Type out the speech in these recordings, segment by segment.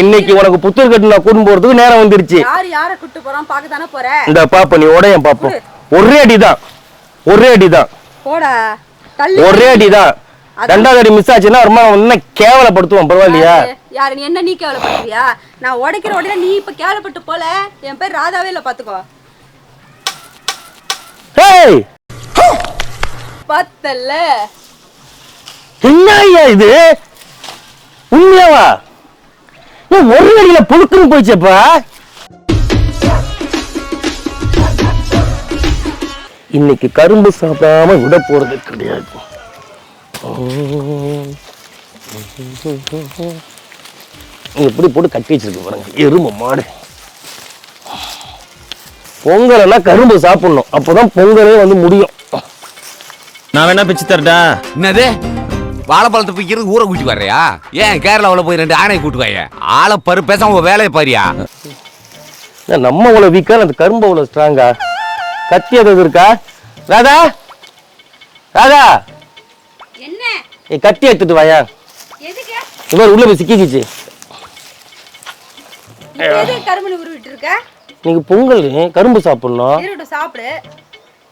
இன்னைக்கு உனக்கு புத்தூர் கட்டு நான் கூட்டு போறதுக்கு நேரம் வந்துருச்சு. யார் யார கூட்டு போறான்? பார்க்க தானே போற? இந்த பாப்ப நீ உடையன் பாப்போம் ஒரே அடிதான். ஒரே அடிதான். போடா. ஒரே அடிதான். ரெண்டாவது அடி மிஸ் ஆச்சுன்னா ரொம்ப இன்னும் கேவலப்படுத்துவோம் பரவாயில்லையா? யாரு? நீ என்ன நீ கேவலப்படுறியா நான் உடைக்கிற உடனே நீ இப்ப கேவலப்பட்டு போல. என் பேர் ராதாவே இல்ல பாத்துக்கோ. ஹேய் பத்தல்ல என்ன இது? உண்மையாவா? ஒரு அடியில புழுக்குன்னு போயிச்சப்பா இன்னைக்கு கரும்பு சாப்பிடாம விட போறது கிடையாது. எப்படி போட்டு கட்டி வச்சிருக்கு பாருங்க. எருமை மாடு. பொங்கல்னா கரும்பு சாப்பிடணும். அப்பதான் பொங்கலே வந்து முடியும். நான் வேணா பிச்சு தரட்டா என்னது? வாழைப்பழத்தை பிக்கிறது ஊரை கூட்டி வர்றியா? ஏன் கேரளாவில் போய் ரெண்டு ஆணையை கூட்டு வாய ஆளை பரு பேசாம உன் வேலையை பாரியா? ஏன் நம்ம அவ்வளோ வீக்கா அந்த கரும்பு அவ்வளோ ஸ்ட்ராங்கா கத்தி எதாவது இருக்கா? ராதா? ராதா? என்ன? நீ கத்தி எடுத்துட்டு வாயா? எதுக்கு? இவர் உள்ள போய் சிக்கிக்கிச்சு. நீங்க பொங்கல் கரும்பு சாப்பிடணும். சாப்பிடு.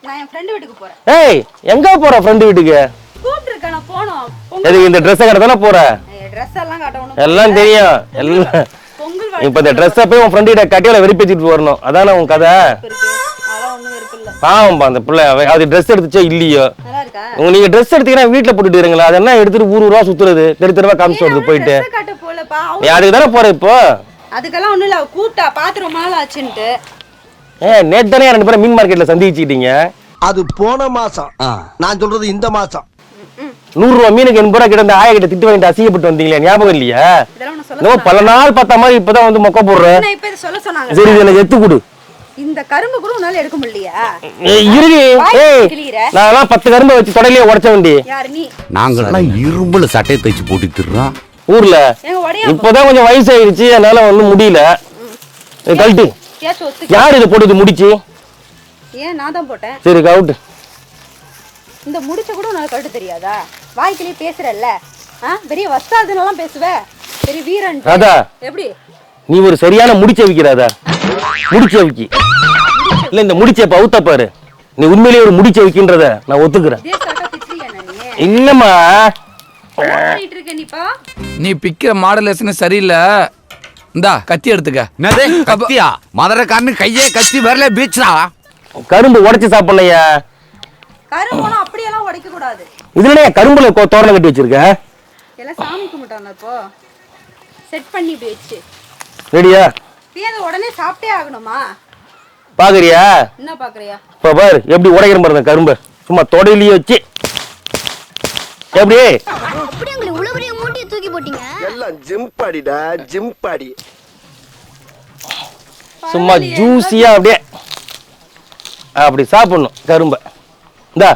நான் என் ஃப்ரெண்டு வீட்டுக்கு போறேன். ஏய் எங்க போற ஃப்ரெண்டு வீட்டுக்கு? கூப்பிட்டு இருக்கேன் நான் போனோம். எதுக்கு இந்த ட்ரெஸ்ஸை கடை தானே போற ட்ரெஸ் எல்லாம் காட்டணும். எல்லாம் தெரியும். எல்லாம் பொங்கல் இப்ப இந்த ட்ரெஸ்ஸை போய் உன் ஃப்ரெண்டு கிட்ட கட்டியில வெறிப்பிச்சுட்டு வரணும். அதானே உன் கதை? பாவம்பா அந்த பிள்ளை. அது ட்ரெஸ் எடுத்துச்சோ இல்லையோ? நல்லா இருக்கா? உங்க நீங்க ட்ரெஸ் எடுத்தீங்கன்னா வீட்டுல போட்டுட்டு இருங்களா அதெல்லாம் எடுத்துட்டு ஊர் ஊரா சுத்துறது? தெரு தெருவா காமிச்சு வருது போயிட்டு. அதுக்கு தானே போற இப்போ? அதுக்கெல்லாம் ஒண்ணும் இல்ல. அவ கூப்பிட்டா. பாத்து ரொம்ப நாள் ஆச்சுன்ட்டு ஏ நேத்து தானே ரெண்டு பேரும் மீன் மார்க்கெட்ல சந்திச்சுக்கிட்டீங்க? அது போன மாசம். நான் சொல்றது இந்த மாசம். நூறு ரூபா மீனுக்கு எண்பது ரூபா கிட்ட ஆயா கிட்ட திட்டு வாங்கிட்டு அசிங்கப்பட்டு வந்தீங்களே ஞாபகம் இல்லையா? இன்னும் பல நாள் பார்த்த மாதிரி இப்பதான் வந்து மொக்க போடுற. என்ன இப்ப இதை சொல்ல சொன்னாங்க? சரி இது எனக்கு எத்து கொடு. இந்த கரும்பு கூட உன்னால எடுக்க முடியலையா? கிழிகிற. நான் பத்து கரும்பை வச்சு தொடலையே உடைச்ச வண்டி. யாரு நீ? நாங்களாம் இரும்புல சட்டையை தைச்சு போட்டு திடுறோம் ஊர்ல. இப்பதான் கொஞ்சம் வயசாயிருச்சு அதனால ஒண்ணும் முடியல. கழட்டு. யார் இதை போட்டு முடிச்சு? ஏன் நான் தான் போட்டேன்? சரி கவுட்டு இந்த முடிச்ச கூட உனக்கு கட்டு தெரியாதா? வாய்க்கிலேயே பேசுறல்ல. ஆ? பெரிய வஸ்தாதுன்னெல்லாம் பேசுவ? பெரிய வீரன். ராதா. எப்படி? நீ ஒரு சரியான முடிச்ச வைக்கிறாதா முடிச்ச வைக்கி. இல்ல இந்த முடிச்ச பவுத்த பாரு. நீ உண்மையிலேயே ஒரு முடிச்ச வைக்கின்றத நான் ஒத்துக்கிறேன். இல்லம்மா நீ? பிக்கிற மாடலேஷன் சரியில்லை. இந்தா கத்தி எடுத்துக்க. கத்தியா? மதுரை கண்ணு கையே கத்தி வரல பீச்சா கரும்பு உடைச்சு சாப்பிடலையா? கரும்போனா அப்படியெல்லாம் உடைக்க கூடாது. இதுல கரும்புல கொ- தோரணம் கட்டி வச்சிருக்க? எல்லாம் சாமி கும்பிட்டாங்க இப்போ? செட் பண்ணி இப்படி வச்சு. ரெடியா? நீ அதை உடனே சாப்பிட்டே ஆகணுமா? பாக்குறியா? என்ன பாக்குறியா? இப்ப பாரு எப்படி உடைக்கிற பாருங்க கரும்பு. சும்மா தொடையிலேயே வச்சு. எப்படி? அப்படி உங்களை மூட்டையை தூக்கி போட்டீங்க. எல்லாம் ஜிம் பாடிடா ஜிம் பாடி சும்மா ஜூஸியா அப்படியே. அப்படி சாப்பிடணும் கரும்பை. இந்தா.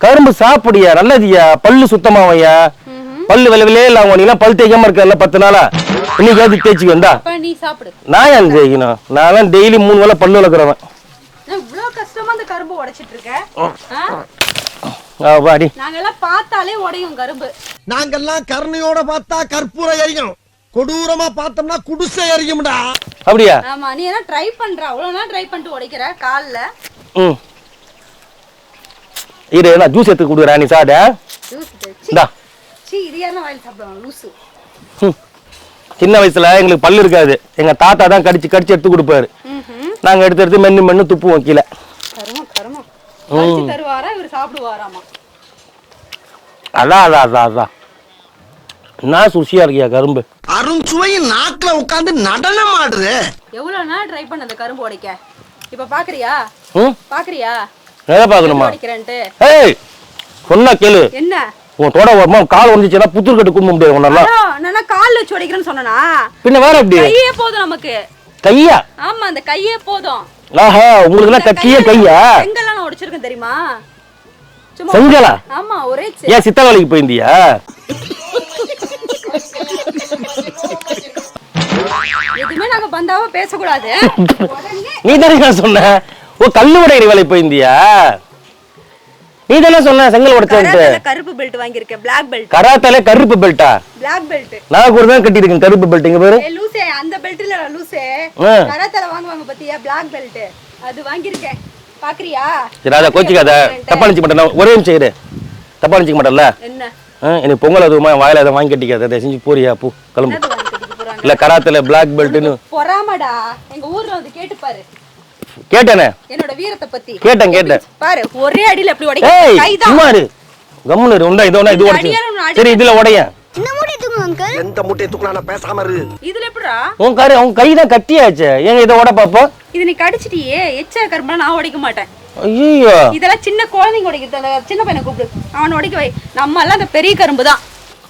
கரும்பு சாப்பிடியா? நல்லதுயா? பல்லு சுத்தமாவையா? பல்லு வில விலையே இல்லை அவங்க நீலாம் பல் தேய்க்காம இருக்கல பத்து நாளா? இன்னைக்கு ஏதாவது தேய்ச்சி வந்தா இப்ப நீ சாப்பிடு. நான் ஏன் தேய்க்கணும்? நான்லாம் டெய்லி மூணு வேளை பல்லு விளக்குறவன் நான் இவ்வளவு கஷ்டமா அந்த கரும்பு உடைச்சிட்டு இருக்க ஆ? ஆ வாடி. நாங்கெல்லாம் பார்த்தாலே உடையும் கரும்பு. நாங்கெல்லாம் கருணையோட பார்த்தா கற்பூரம் எரியும். கொடூரமா பார்த்தோம்னா குடிசை எரியும்டா. அப்படியா? ஆமா நீ என்ன ட்ரை பண்ற. அவ்வளவு நாள் ட்ரை பண்ணிட்டு உடைக்கிற கால்ல. ம் இரு நான் ஜூஸ் எடுத்து கொடுக்குறேன் நீ சாப்பிட இந்தா. சின்ன வயசுல எங்களுக்கு பல்லு இருக்காது. எங்க தாத்தா தான் கடிச்சு கடிச்சு எடுத்து கொடுப்பாரு. நாங்க எடுத்து எடுத்து மென்னு மென்னு துப்புவோம் கீழே. அதான் அதான் அதான் அதான் நான் சுசியா இருக்கியா கரும்பு? அருண்சுவையின் நாக்குல உட்கார்ந்து நடனம் ஆடுது எவ்வளவு நாள் ட்ரை பண்ண அந்த கரும்பு உடைக்க? இப்ப பாக்குறியா? பாக்குறியா? எதை உடைக்கிறேன்ட்டு ஏய் சொன்னா கேளு. என்ன? உன் தோட வருமா கால் வந்துச்சுன்னா புத்தூர் கட்டு குடும்ப முடியாது உன்னெல்லாம் ஹலோ நான் கால்ல வச்சு உடைக்கிறேன்னு சொன்னனா? பின்ன வேற எப்படி? கையே போதும் நமக்கு. கையா? ஆமா அந்த கையே போதும். ஆஹா உங்களுக்கு எல்லாம் கத்தியே கையா? நான் உடைச்சிருக்கேன் தெரியுமா? சும்மா செங்கலா? ஆமா ஒரே ஏன் சித்த வேலைக்கு போயிருந்தியா? எதுவுமே நாங்க பந்தாவா பேசக்கூடாது. நீ தானே சொன்ன? ஓ கல்லு உடையிற வேலைக்கு போயிருந்தியா? நீ தானே சொன்ன செங்கல் கராத்தேல கருப்பு பெல்ட் வாங்கியிருக்கேன் பிளாக் பெல்ட் கராத்தாலே கருப்பு பெல்ட்டா பிளாக் பெல்ட் நான் கூட தான் கட்டியிருக்கேன் கருப்பு பெல்ட் இங்க பாரு. லூசே அந்த பெல்ட் இல்ல லூசே. கராத்தேல வாங்குவாங்க பாத்தியா பிளாக் பெல்ட் அது வாங்கியிருக்கேன். பாக்குறியா? சரி அதை கோச்சிக்காத. தப்பா மாட்டேன் ஒரே நிமிஷம் இரு. தப்பா நினைச்சுக்க மாட்டேன்ல. என்ன? எனக்கு பொங்கல் அதுவுமா வாயில அதை வாங்கி கட்டிக்காத. அதை செஞ்சு போறியா? பூ கிளம்பு என்னது வாங்கி கட்டிக்க போறாங்க இல்ல கராத்துல பிளாக் பெல்ட்னு பொறாமடா. எங்க ஊர்ல வந்து கேட்டு பாரு. கேட்டேனே? என்னோட வீரத்தை பத்தி. கேட்டேன் கேட்டேன். பாரு ஒரே அடியில எப்படி ஏய் உடைக்க கைதான் சும்மா இரு. கம்முனு இரு. உண்டா இது இது உடைச்சு. சரி இதுல உடையன் இந்த மூட்டையை தூக்குங்க அங்கிள் எந்த முட்டையை தூக்கலான பேசாம இரு. இதுல எப்படிடா? உன் காரு உன் கை தான் கட்டியாச்சே. ஏங்க இதை உட பாப்போம் இது நீ கடிச்சிட்டியே. எச்ச கரும்புலாம் நான் உடைக்க மாட்டேன். ஐயோ இதெல்லாம் சின்ன குழந்தைங்க உடைக்கிறது அந்த சின்ன பையனை கூப்பிடு. அவனை உடைக்க வை. நம்ம எல்லாம் அந்த பெரிய கரும்பு தான்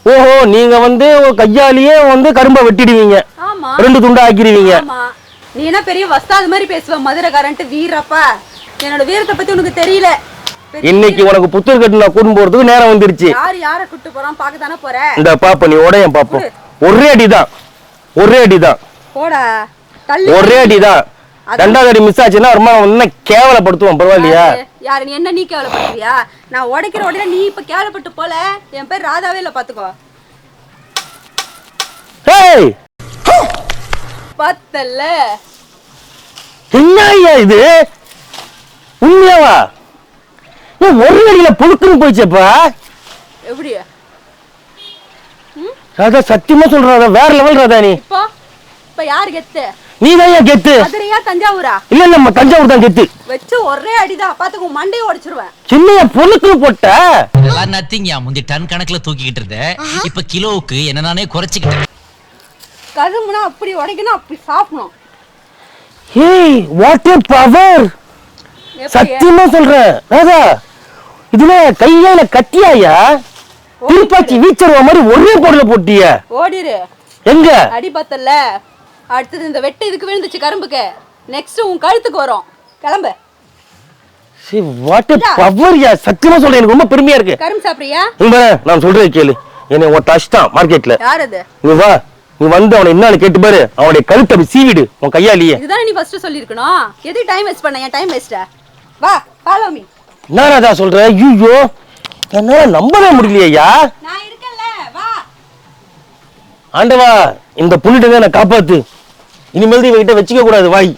ஓஹோ நீங்க வந்து கையாலேயே வந்து கரும்பை வெட்டிடுவீங்க. ஆமா. ரெண்டு துண்டா ஆக்கிடுவீங்க நீ என்ன பெரிய வஸ்தாது மாதிரி பேசுவ மதுரைக்காரன்ட்டு வீரப்பா? என்னோட வீரத்தை பத்தி உனக்கு தெரியல. இன்னைக்கு உனக்கு புத்தூர் கட்டு நான் கூட்டு போறதுக்கு நேரம் வந்துருச்சு. யார் யார கூட்டு போறான்? பாக்க தானே போற? இந்த பாப்ப நீ உடையன் பாப்போம் ஒரே அடிதான். ஒரே அடிதான். போடா. ஒரே அடிதான். ரெண்டாவது அடி மிஸ் ஆச்சுன்னா ரொம்ப இன்னும் கேவலப்படுத்துவோம் பரவாயில்லையா? யாரு? நீ என்ன நீ கேவலப்படுறியா நான் உடைக்கிற உடனே நீ இப்ப கேவலப்பட்டு போல. என் பேர் ராதாவே இல்ல பாத்துக்கோ. ஹேய்! பத்தல்ல என்ன ஐயா இது? உண்மையாவா? ஏன் ஒரு அடியில புழுக்குன்னு போயிச்சப்பா எப்படி? ராதா சத்தியமா சொல்ற ராதா வேற லெவல் ராதா நீ. இப்போ? இப்ப யாரு கெத்து? நீ தான் ஏன் கெத்து. மதுரையா தஞ்சாவூரா? இல்ல இல்ல நம்ம தஞ்சாவூர் தான் கெத்து. வச்சு ஒரே அடிதான். பாத்துக்கோ மண்டையை உடைச்சிருவேன். சின்னைய பொழுக்குன்னு போட்ட. இதெல்லாம் நத்திங்கயா முந்தி டன் கணக்குல தூக்கிக்கிட்டு இருந்தேன். இப்ப கிலோவுக்கு என்ன நானே குறைச்சிக்கிட்டேன். கரும்புனா அப்படி உடைக்கணும் அப்படி சாப்பிடணும். ஏய் வாட் ஏ பவர்? சத்தியமா சொல்றேன். ராதா இதுல கையால கட்டியாயா? திருப்பாச்சி வீச்சருவ மாதிரி ஒரே பொருளை போட்டிய. ஓடிரு. எங்க? அடி பத்தல்ல. அடுத்தது இந்த வெட்டு இதுக்கு விழுந்துச்சு கரும்புக்கு? நெக்ஸ்ட் உன் கழுத்துக்கு வரும். கிளம்பு. வாட் ஏ பவர் யா சத்தியமா சொல்றேன் எனக்கு ரொம்ப பெருமையா இருக்கு. கரும்பு சாப்பிடுறியா? இந்த நான் சொல்றேன் கேளு. என்னை உன் டச்தான் மார்க்கெட்ல யார் அது? நீ வா நீ வந்து அவனை என்னன்னு கேட்டு பாரு. அவனுடைய கழுத்தை அப்படி சீவிடு உன் கையாலேயே. இதுதானே நீ ஃபர்ஸ்ட் சொல்லியிருக்கணும். எது டைம் வேஸ்ட் பண்ண? என் டைம் வேஸ்டா வா ஃபாலோ மீ என்ன ராதா சொல்ற ஐயோ என்னால நம்பவே முடியலையா நான் இருக்கேன்ல வா. ஆண்டவா இந்த புள்ளிட்ட நான் காப்பாத்து. இனிமேல் இவகிட்ட வச்சுக்க கூடாது வாய்.